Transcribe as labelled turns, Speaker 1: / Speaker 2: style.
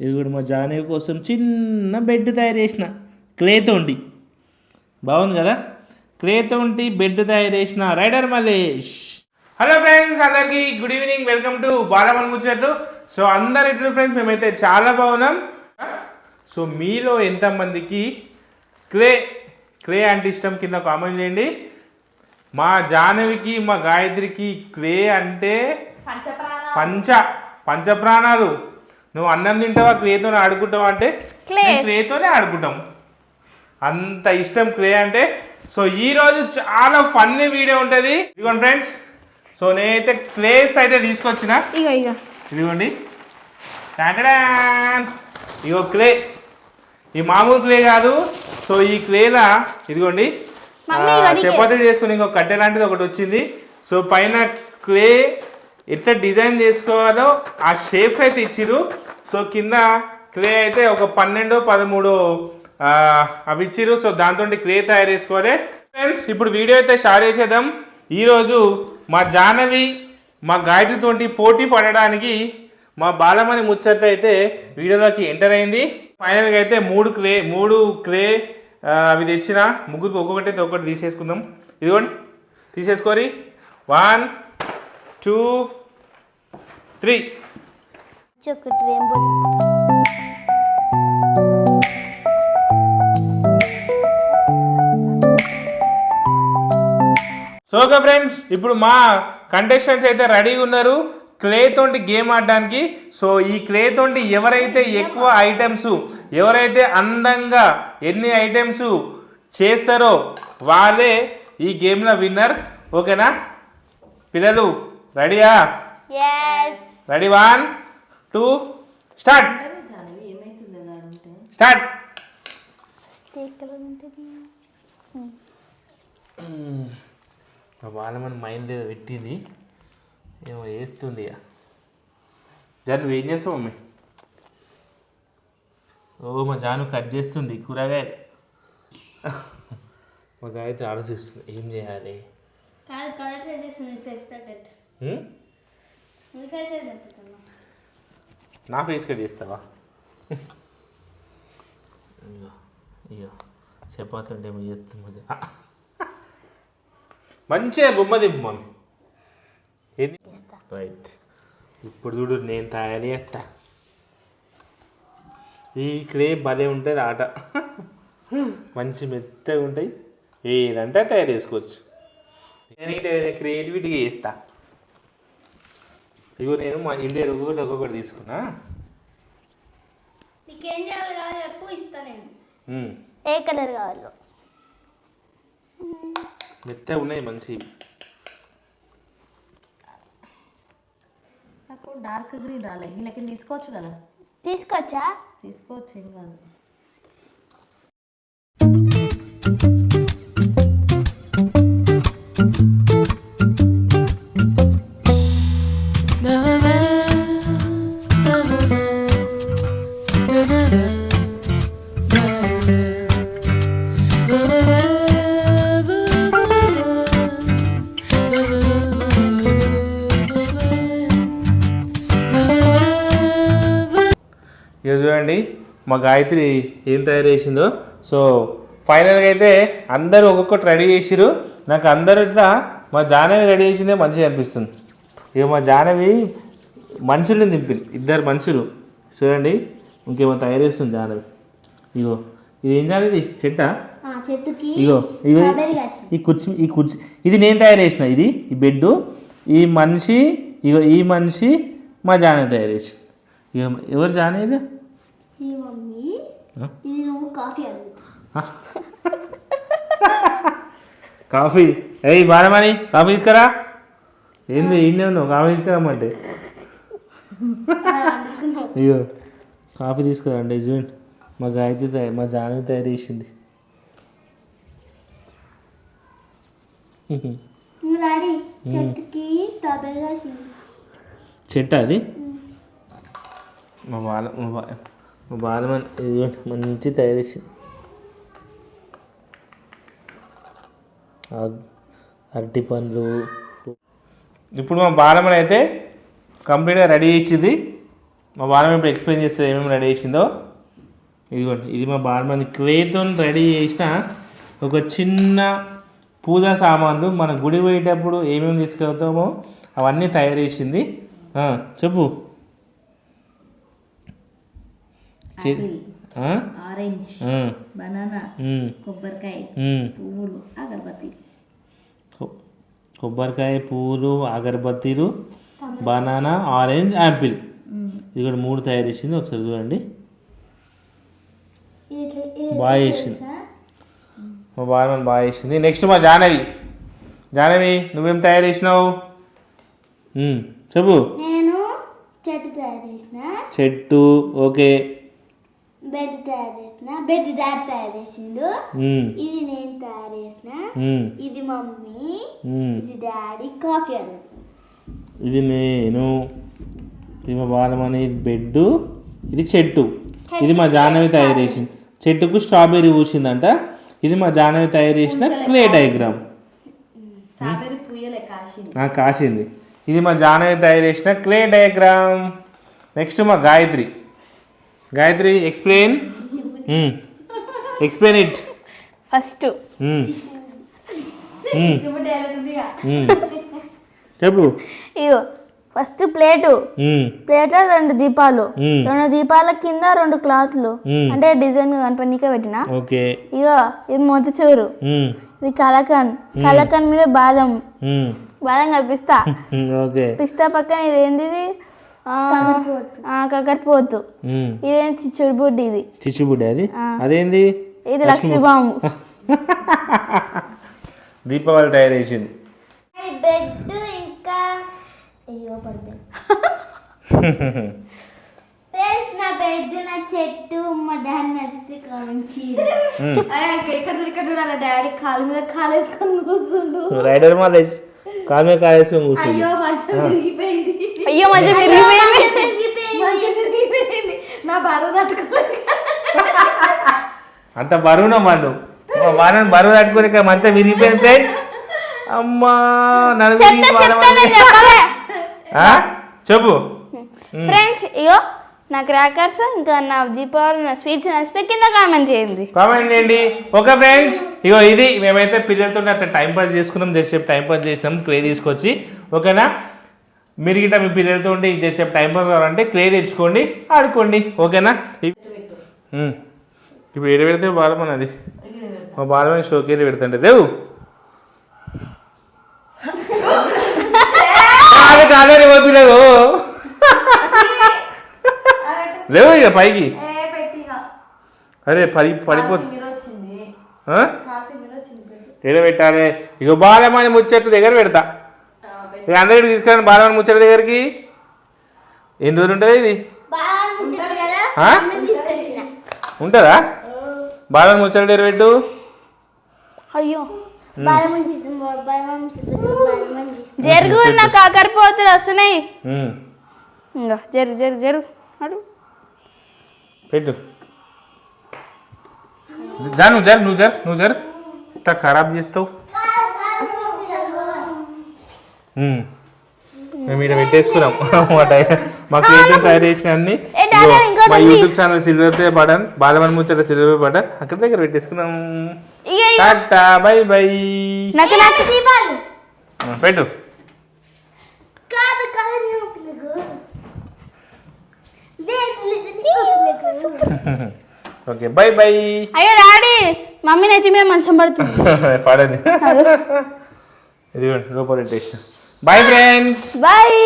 Speaker 1: ఇది కూడా మా జానవి కోసం చిన్న బెడ్ తయారు చేసిన. క్లేతోండి బాగుంది కదా? క్లేతోంటి బెడ్ తయారు చేసిన రైడర్ మలేష్ హలో ఫ్రెండ్స్ అందరికీ good evening welcome to Balaman Muchatlu. So అందరు ఎట్లు ఫ్రెండ్స్ మేమైతే చాలా బాగున్నాం. సో మీలో ఎంతమందికి క్లే క్లే అంటే ఇష్టం కింద కామెంట్ చేయండి. మా జాహ్నవికి మా గాయత్రికి క్లే అంటే పంచ పంచప్రాణాలు. నువ్వు అన్నం తింటావా క్లేతోనే ఆడుకుంటావా అంటే క్లేతోనే ఆడుకుంటాం. అంత ఇష్టం క్లే అంటే సో ఈ రోజు చాలా ఫన్నీ వీడియో ఉంటుంది. ఇదిగోండి ఫ్రెండ్స్ సో నేనైతే క్లేస్ అయితే తీసుకొచ్చిన. ఇదిగోండి. ఇగో క్లే. ఈ మామూలు క్లే కాదు. సో ఈ క్లేలా ఇదిగోండి. చపాతీ చేసుకుని ఇంకో కట్టె లాంటిది ఒకటి వచ్చింది. సో పైన క్లే ఎట్లా డిజైన్ చేసుకోవాలో ఆ షేప్ అయితే ఇచ్చిరు సో కింద క్లే అయితే ఒక పన్నెండు పదమూడు అవి ఇచ్చిరు సో దాంతో క్లే తయారు చేసుకోవాలి. ఫ్రెండ్స్ ఇప్పుడు వీడియో అయితే స్టార్ట్ చేసేద్దాం. ఈరోజు మా జాహ్నవి మా గాయత్రితోటి పోటీ పడడానికి మా బాలమణి ముచ్చట్లు అయితే వీడియోలోకి ఎంటర్ అయింది. ఫైనల్గా అయితే మూడు క్లే మూడు క్లే అవి తెచ్చిన. ముగ్గురికి ఒక్కొక్కటి అయితే ఒక్కటి తీసేసుకుందాం. ఇదిగోండి తీసేసుకోరి. One two three.
Speaker 2: ఒకటి రెయిన్బో
Speaker 1: సో ఓకే ఫ్రెండ్స్ ఇప్పుడు మా కంటెస్టెంట్స్ అయితే రెడీగా ఉన్నారు. క్లే తోటి గేమ్ ఆడడానికి. సో ఈ క్లే తోటి ఎవరైతే ఎక్కువ ఐటమ్స్ ఎవరైతే అందంగా ఎన్ని ఐటమ్స్ చేస్తారో వాళ్ళే ఈ గేమ్లో విన్నర్ ఓకేనా? పిల్లలు రెడీయా ready one two start start
Speaker 2: sticker ఉంటుంది
Speaker 1: మా బాలమని మైండ్ ఏదో పెట్టింది. ఏమో వేస్తుంది ఇక. జాను నువ్వు ఏం చేస్తావు మమ్మీ? ఓ మా జాను కట్ చేస్తుంది కూరగాయలు. మా గాయత్రి ఆలోచిస్తుంది ఏం చేయాలి?
Speaker 2: నీ ఫేస్
Speaker 1: కట్ చేస్తావా ఇగో చపాతుంటే ఏమో చేస్తుంది మధ్య. మంచిగా బొమ్మ దింపు మమ్మీ. ఏంది? రైట్ ఇప్పుడు చూడు నేను తయారు చేస్తా. ఈ క్లే భలే ఉంటుంది ఆట. మంచి మెత్తగా ఉంటాయి ఏదంటే తయారు చేసుకోవచ్చు. నేను ఇటు క్రియేటివిటీగా చేస్తా. ఇగో నేను మా ఇండియా ఒక్కొక్కటి ఒక్కొక్కటి తీసుకున్నా.
Speaker 2: నీకేం చేయాలి కాదు చెప్పు ఇస్తా నేను. ఏ కలర్ కావాలి?
Speaker 1: మెత్తగా ఉన్నాయి మంచి.
Speaker 3: నాకు డార్క్ గ్రీన్ రాలే. వీళ్ళకి తీసుకోవచ్చు కదా?
Speaker 2: తీసుకొచ్చా
Speaker 3: తీసుకోవచ్చు ఏం కాదు.
Speaker 1: ఇక చూడండి మా గాయత్రి ఏం తయారు చేసిందో. సో ఫైనల్గా అయితే అందరూ ఒక్కొక్కటి రెడీ చేసిరు నాకు అందరిట్లా మా జానవి రెడీ చేసిందే మంచిగా అనిపిస్తుంది. ఇక మా జాహ్నవి మనుషుల్ని దింపింది. ఇద్దరు మనుషులు. చూడండి ఇంకేమో తయారు చేస్తుంది జాహ్నవి ఇగో ఇది ఏం జానవి చెట్టా? ఇగో ఇగో. ఈ కుర్చీ ఈ కుర్చీ. ఇది నేను తయారు చేసిన ఇది ఈ బెడ్ ఈ మనిషి ఇగో ఈ మనిషి మా జానవి తయారు చేసింది. ఇక ఎవరు జానవి
Speaker 2: కాఫీ.
Speaker 1: ఏయ్ బాలమణి కాఫీ తీసుకురా. ఏంది ఇండే ఉన్నావు? కాఫీ తీసుకురామంటే. అయ్యో కాఫీ తీసుకురండి చూడండి మా గాయత్రి తయారు మా జానవి తయారు చేసింది. చెట్టు అది? మా బాల మా బా మా బాలమని ఇదిగోండి మంచి తయారు చేసింది. అరటి పండ్లు ఇప్పుడు మా బాలమని అయితే కంప్లీట్గా రెడీ చేసింది. మా బాలమ్మ ఇప్పుడు ఎక్స్ప్లెయిన్ చేస్తే ఏమేమి రెడీ చేసిందో. ఇదిగోండి ఇది మా బాలమ్మని క్లేతో రెడీ చేసిన ఒక చిన్న పూజా సామాన్లు. మన గుడి పోయేటప్పుడు ఏమేమి తీసుకెళ్తామో అవన్నీ తయారు చేసింది. చెప్పు?
Speaker 3: ఆరెంజ్ బనానా కొబ్బరికాయ. పువ్వులు అగరబత్తి.
Speaker 1: కొబ్బరికాయ పువ్వులు అగరబత్తీలు బనానా ఆరెంజ్ యాపిల్. ఇది కూడా మూడు తయారు చేసింది. ఒకసారి చూడండి. బాగా చేసింది. మా బాలమని బాగా చేసింది. నెక్స్ట్ మా జాహ్నవి. జాహ్నవి నువ్వేం తయారు చేసినావు? చెప్పు.
Speaker 2: చెట్టు
Speaker 1: ఓకే.
Speaker 2: బెడ్ తయారు చేసిన బెడ్ డాడ్ తయారు చేసిండు. ఇది నేను తయారు చేసిన. ఇది మమ్మీ. ఇది డాడీ కాఫీ
Speaker 1: ఇది నేను ఇది ఇది బెడ్ ఇది చెట్టు. ఇది మా జాహ్నవి తయారు చేసింది. చెట్టుకు స్ట్రాబెర్రీ పూసిందంట. ఇది మా జాహ్నవి తయారు చేసిన క్లే డయాగ్రామ్.
Speaker 3: కాసింది.
Speaker 1: నాకు కాసింది. ఇది మా జాహ్నవి తయారు చేసిన క్లే డయాగ్రామ్. నెక్స్ట్ మా Gayatri. Gayatri explain explain it
Speaker 4: first
Speaker 1: చెప్పు.
Speaker 4: ఇగో ఫస్ట్ ప్లేటు
Speaker 1: ఉమ్,
Speaker 4: ప్లేట్లో రెండు దీపాలు.
Speaker 1: ఉమ్,
Speaker 4: రెండు దీపాల కింద రెండు క్లాత్లు
Speaker 1: ఉమ్.
Speaker 4: అంటే డిజైన్ కనపడిక పెట్టిన.
Speaker 1: ఓకే
Speaker 4: ఇగో ఇది మొతచూరు
Speaker 1: ఉమ్,
Speaker 4: ఇది కలకన్. కలకన్ మీద బాదం. బాదం కల్పిస్తా.
Speaker 1: ఓకే
Speaker 4: పిస్తా పక్కన ఇది? ఏంది కకరిపోతు ఇదేం చిచ్చుడు బుడ్డి ఇది?
Speaker 1: చిచ్చుబుడ్డి అది. అదేంది?
Speaker 4: ఇది లక్ష్మీ బాంబు
Speaker 1: దీపావళి తయారు చేసింది.
Speaker 2: బెడ్ ఇంకా అయ్యో పడిపోయింది ఫ్రెండ్స్ నా బెడ్ నా చెట్టు మా డాడీ నచ్చితే
Speaker 3: ఇక్కడ ఇక్కడ చూడాలి డాడీ కాలు మీద కాలు వేసుకొని కూర్చుండు.
Speaker 1: రైడర్ మాలేజ్. కాలు మీద కాలేసుకొని కూర్చుంది
Speaker 3: అయ్యో మంచం విరిగిపోయింది.
Speaker 4: అయ్యో మంచిగా విరిగిపోయింది.
Speaker 3: మంచం విరిగిపోయింది. నా బరువు తట్టుకోలేక.
Speaker 1: అంత బరువునా మన్ను? వారం బరువు తట్టుకుని ఇక మంచిగా విరిగిపోయింది ఫ్రెండ్స్. అమ్మా? చెప్పు.
Speaker 4: ఫ్రెండ్స్ ఇగో నా క్రాకర్స్ ఇంకా నా దీపావళి నా స్వీట్స్ నచ్చితే కింద కామెంట్ చేయండి.
Speaker 1: కామెంట్ చేయండి. ఓకే ఫ్రెండ్స్ ఇగో ఇది మేమైతే పిల్లలతో అట్లా టైం పాస్ చేసుకున్నాం జస్ట్ టైం పాస్ చేసినాం క్లే తీసుకొచ్చి. ఓకేనా? మీరు గిట్ట మీ పిల్లలతో ఉంటే ఇది చేసే టైం పాస్ కావాలంటే క్లే తెచ్చుకోండి ఆడుకోండి. ఓకేనా. ఇప్పుడు ఏడు పెడితే బాలమని అది మా బాలమని షోకేలు పెడుతుంటే లేవు. కాదు కాదని వద్దులేవు లేవు ఇక పైకి.
Speaker 3: ఏ పెట్టిగా
Speaker 1: అరే పడి పడిపోతుంది. ఎడ పెట్టాలి ఇక బాలమని ముచ్చట్టు దగ్గర పెడతా. ఇక అందరికి తీసుకురండి బాలమని ముచ్చట దగ్గరికి. ఎన్ని రోజులు ఉంటుంది ఇది? ఉంటుందా బాలమని ముచ్చట దగ్గర పెట్టు.
Speaker 4: అయ్యో. జరుగు నా కాకరపోతులు వస్తున్నాయి. జరుగు జరుగు జరుగు. అడు
Speaker 1: పెట్టు జా నువ్వు జర్ నువ్వు జర్ నువ్వు జర్ ఇంత ఖరాబ్ చేస్తావు. మేము ఇక్కడ పెట్టేసుకున్నాం మా టై- మా క్రియేటివ్ తయారు చేసిన అన్ని మా. YouTube channel silver play button Balaman Muchata silver play button అక్కడ దగ్గర పెట్టేసుకున్నాం టాటా బై బై పెట్టు
Speaker 2: కాదు కాదు నీకు లేదు
Speaker 1: ఓకే బై బై.
Speaker 4: అయ్యో డాడీ మమ్మీ నెత్తి మీద మంచం పడుతుంది.
Speaker 1: పడని. ఇదిగోండి లోపల టేస్ట్ బై ఫ్రెండ్స్
Speaker 2: బాయ్